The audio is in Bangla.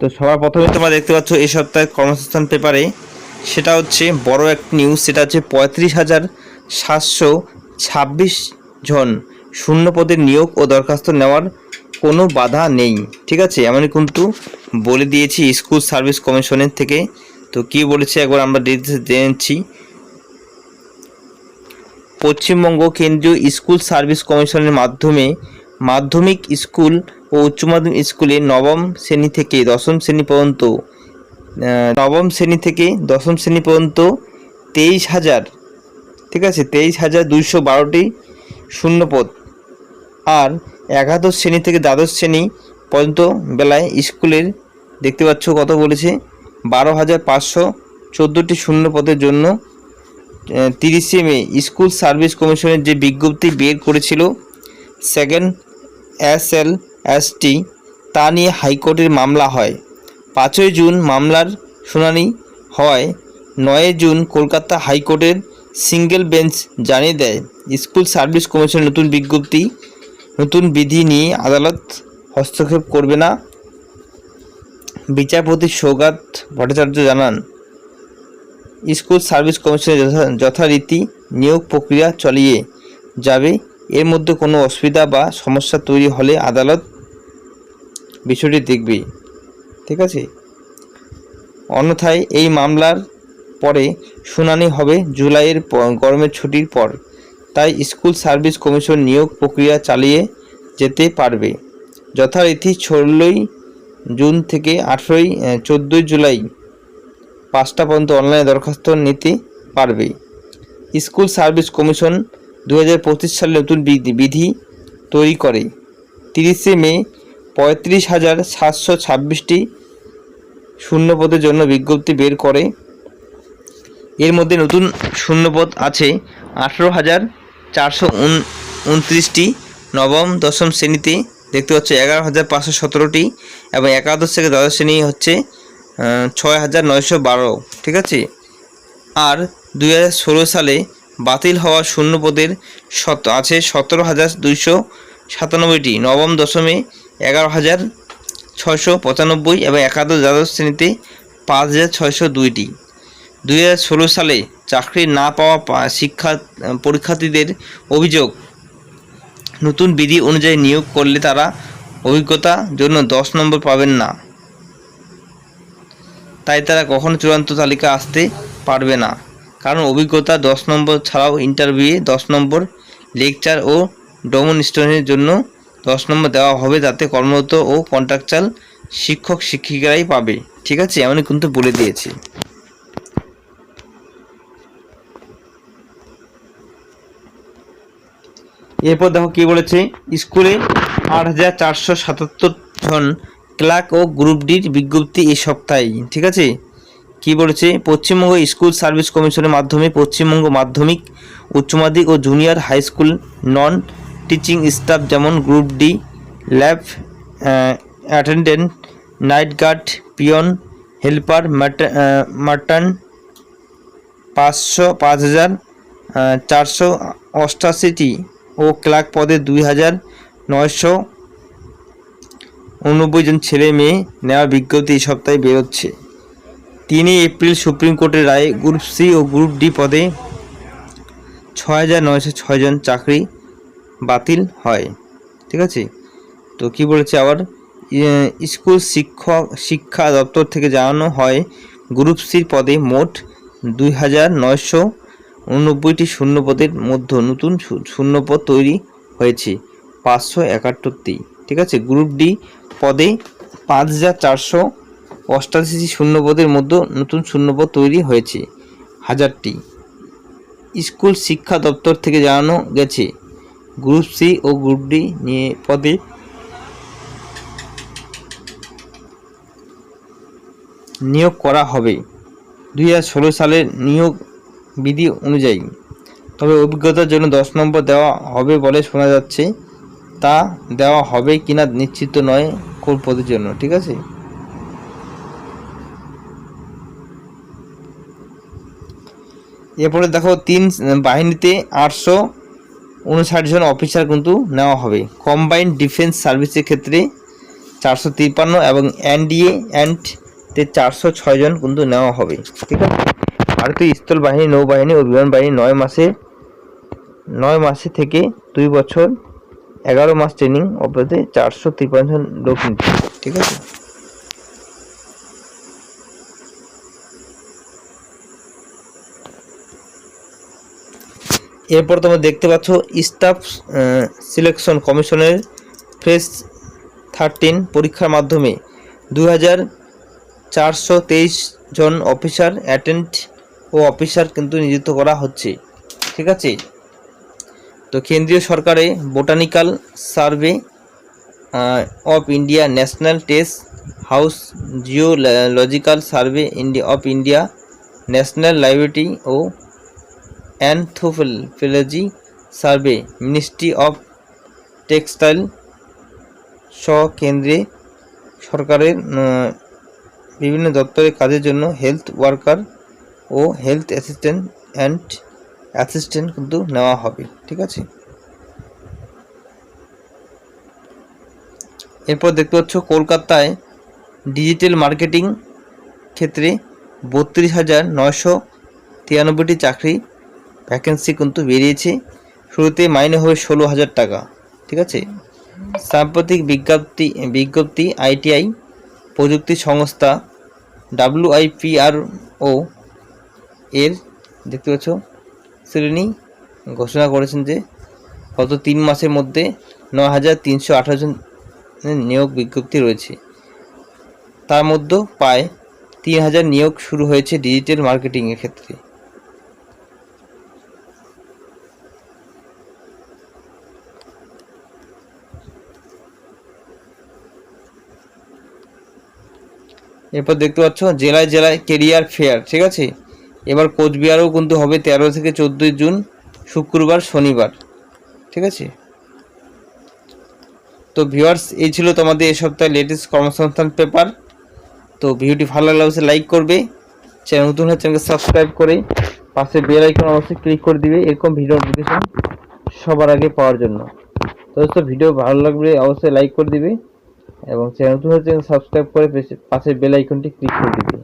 তো সবার প্রথমে তোমরা দেখতে পাচ্ছ এই সপ্তাহের কর্মসংস্থান পেপারে। সেটা হচ্ছে বড় এক নিউজ সেটা হচ্ছে পঁয়ত্রিশ হাজার সাতশো ছাব্বিশ জন শূন্য পদের নিয়োগ ও দরখাস্ত নেওয়ার কোনো বাধা নেই। ঠিক আছে? এমনই কিন্তু বলে দিয়েছি স্কুল সার্ভিস কমিশনের থেকে। তো কি বলেছে? একবার আমরা জেনেছি পশ্চিমবঙ্গ কেন্দ্রীয় স্কুল সার্ভিস কমিশনের মাধ্যমে মাধ্যমিক স্কুল ও উচ্চ মাধ্যমিক স্কুলে নবম শ্রেণি থেকে দশম শ্রেণি পর্যন্ত নবম শ্রেণি থেকে দশম শ্রেণি পর্যন্ত তেইশ হাজার, ঠিক আছে, তেইশ হাজার দুইশো বারোটি শূন্যপদ। আর একাদশ শ্রেণি থেকে দ্বাদশ শ্রেণি পর্যন্ত বেলায় স্কুলের দেখতে পাচ্ছ কত বলেছে? বারো হাজার পাঁচশো চোদ্দোটি শূন্য পদের জন্য তিরিশে মে স্কুল সার্ভিস কমিশনের যে বিজ্ঞপ্তি বের করেছিল, second S L S T তা নিয়ে হাইকোর্টের মামলা হয়। পাঁচই জুন মামলার শুনানি হয়। নয় জুন কলকাতা হাইকোর্টের সিঙ্গেল বেঞ্চ জানিয়ে দেয়, স্কুল সার্ভিস কমিশনের নতুন বিজ্ঞপ্তি, নতুন বিধি নিয়ে আদালত হস্তক্ষেপ করবে না। বিচারপতি সৌগাত ভট্টাচার্য জানান, স্কুল সার্ভিস কমিশনের যথা- যথারীতি নিয়োগ প্রক্রিয়া চালিয়ে যাবে। এর মধ্যে কোনো অসুবিধা বা সমস্যা তৈরি হলে আদালত বিষয়টি দেখবে। ঠিক আছে? অন্যথায় এই মামলার পরে শুনানি হবে জুলাইয়ের গরমের ছুটির পর। তাই স্কুল সার্ভিস কমিশন নিয়োগ প্রক্রিয়া চালিয়ে যেতে পারবে। যথারীতি ষোলোই জুন থেকে আঠেরোই চোদ্দোই জুলাই পাঁচটা পর্যন্ত অনলাইনে দরখাস্ত নিতে পারবে। স্কুল সার্ভিস কমিশন দু হাজার পঁচিশ সালে নতুন বিধি তৈরি করে। তিরিশে মে, পঁয়ত্রিশ হাজার সাতশো ছাব্বিশটি শূন্যপদের জন্য বিজ্ঞপ্তি বের করে। এর মধ্যে নতুন শূন্যপদ আছে আঠেরো হাজার চারশো উনত্রিশটি। নবম, দশম শ্রেণীতে দেখতে পাচ্ছ এগারো হাজার পাঁচশো সতেরোটি এবং একাদশ থেকে দ্বাদশ শ্রেণি হচ্ছে ছয় হাজার নয়শো বারো। ঠিক আছে? আর দুই হাজার ষোলো সালে বাতিল হওয়া শূন্যপদের শত, আছে সতেরো হাজার দুইশো সাতানব্বইটি। নবম দশমে এগারো হাজার ছয়শো পঁচানব্বই এবং একাদশ দ্বাদশ শ্রেণীতে পাঁচ হাজার ছয়শো দুইটি। দুই হাজার ষোলো সালে চাকরি না পাওয়া শিক্ষা, পরীক্ষার্থীদের অভিযোগ। নতুন বিধি অনুযায়ী নিয়োগ করলে তারা অভিজ্ঞতা জন্য দশ নম্বর পাবেন না। তাই তারা কখনো চূড়ান্ত তালিকা আসতে পারবে না। কারণ অভিজ্ঞতা দশ নম্বর ছাড়াও ইন্টারভিউয়ে দশ নম্বর লেকচার ও ডেমনস্ট্রেশনের জন্য দশ নম্বর দেওয়া হবে যাতে কর্মরত ও কন্ট্রাকচাল শিক্ষক শিক্ষিকারাই পাবে। ঠিক আছে? এমনই কিন্তু বলে দিয়েছি। এরপর দেখো কি বলেছে? স্কুলে আট হাজার চারশো সাতাত্তর জন ক্লার্ক ও গ্রুপ ডির বিজ্ঞপ্তি এই সপ্তাহে, ঠিক আছে? কি বলেছে? পশ্চিমবঙ্গ স্কুল সার্ভিস কমিশনের মাধ্যমে পশ্চিমবঙ্গ মাধ্যমিক, উচ্চ মাধ্যমিক ও junior high school non teaching staff যেমন group D, lab attendant, night guard, peon, helper mutton, পাঁচশো, পাঁচ হাজার চারশো অষ্টাশিটি ও ক্লার্ক পদে দুই হাজার নয়শো উনব্বই জন ছেলে মেয়ে নেওয়ার বিজ্ঞপ্তি এই সপ্তাহে বেরোচ্ছে। তিনই এপ্রিল সুপ্রিম কোর্টের রায়ে গ্রুপ সি ও গ্রুপ ডি পদে ছয় হাজার নয়শো ছয় জন চাকরি বাতিল হয়। ঠিক আছে? তো কি বলেছে আবার? স্কুল শিক্ষক, শিক্ষা দপ্তর থেকে জানানো হয়, গ্রুপ সির পদে মোট দুই হাজার নয়শো উননব্বইটি শূন্যপদের মধ্যে নতুন শূন্যপদ তৈরি হয়েছে, পাঁচশো একাত্তরটি। ঠিক আছে? গ্রুপ ডি পদে পাঁচ হাজার চারশো অষ্টাশি শূন্যপদের মধ্যে নতুন শূন্যপদ তৈরি হয়েছে। হাজারটি। স্কুল শিক্ষা দপ্তর থেকে জানানো গেছে, গ্রুপ সি ও গ্রুপ ডি নিয়ে পদে। নিয়োগ করা হবে। দুই হাজার ষোলো সালের নিয়োগ বিধি অনুযায়ী। তবে অভিজ্ঞতার জন্য দশ নম্বর দেওয়া হবে বলে শোনা যাচ্ছে। তা দেওয়া হবে কিনা নিশ্চিত নয় কোন পদের জন্য, ঠিক আছে? এরপরে দেখো তিন বাহিনীতে আটশো উনষাট জন অফিসার কিন্তু নেওয়া হবে। কম্বাইন্ড ডিফেন্স সার্ভিসের ক্ষেত্রে চারশো তিপ্পান্ন এবং এনডিএ অ্যান্ড তে চারশো ছয় জন কিন্তু নেওয়া হবে। ঠিক আছে? ভারতীয় স্থল বাহিনী, নৌবাহিনী ও বিমান বাহিনী নয় মাসে নয় মাসে থেকে দুই বছর, এগারো মাস ট্রেনিং অবধি চারশো তিপ্পান্ন জন লোক নিচ্ছে। ঠিক আছে? এরপর তোমরা দেখতে পাচ্ছ স্টাফ সিলেকশন কমিশনের ফেস থার্টিন পরীক্ষার মাধ্যমে দু হাজার চারশো তেইশ জন অফিসার অ্যাটেন্ড ও অফিসার কিন্তু নিযুক্ত করা হচ্ছে। ঠিক আছে? তো কেন্দ্রীয় সরকারে botanical survey of India national test house geological survey of India national library O anthropology survey, ministry of textile সহ কেন্দ্রে সরকারের বিভিন্ন দপ্তরের কাজের জন্য হেলথ ওয়ার্কার ও হেলথ অ্যাসিস্ট্যান্ট অ্যান্ড অ্যাসিস্ট্যান্ট কিন্তু নেওয়া হবে, ঠিক আছে? এরপর দেখতে পাচ্ছ কলকাতায় ডিজিটাল মার্কেটিং ক্ষেত্রে বত্রিশ হাজার নয়শো তিরানব্বইটি চাকরি ভ্যাকেন্সি কিন্তু বেরিয়েছে। শুরুতে মাইনে হবে ষোলো হাজার টাকা, ঠিক আছে? সাম্প্রতিক বিজ্ঞপ্তি বিজ্ঞপ্তি আইটিআই প্রযুক্তি সংস্থা ডাব্লিউআইপিআরও এর, দেখতে পাচ্ছ, শ্রেণি ঘোষণা করেছেন যে গত তিন মাসের মধ্যে ন হাজার তিনশো আঠারো জন নিয়োগ বিজ্ঞপ্তি রয়েছে। তার মধ্যে প্রায় তিন হাজার নিয়োগ শুরু হয়েছে ডিজিটাল মার্কেটিংয়ের ক্ষেত্রে। এরপর দেখতে পাচ্ছ, জেলায় জেলায় কেরিয়ার ফেয়ার ঠিক আছে? এবার কোচবিহারেও কিন্তু হবে তেরো থেকে চোদ্দোই জুন, শুক্রবার, শনিবার, ঠিক আছে? তো ভিউয়ার্স এই ছিল তোমাদের এই সপ্তাহে লেটেস্ট কর্মসংস্থান পেপার তো ভিডিওটি ভালো লাগলে অবশ্যই লাইক করবে। চ্যানেল নতুন হলে চ্যানেলকে সাবস্ক্রাইব করে পাশে বেল আইকন অবশ্যই ক্লিক করে দিবে। এরকম ভিডিও নোটিফিকেশন সবার আগে পাওয়ার জন্য। তো ভিডিও ভালো লাগলে অবশ্যই লাইক করে দিবে। এবং চ্যানেল নতুন হলে সাবস্ক্রাইব করে পাশে বেল আইকনটি ক্লিক করে দিবে।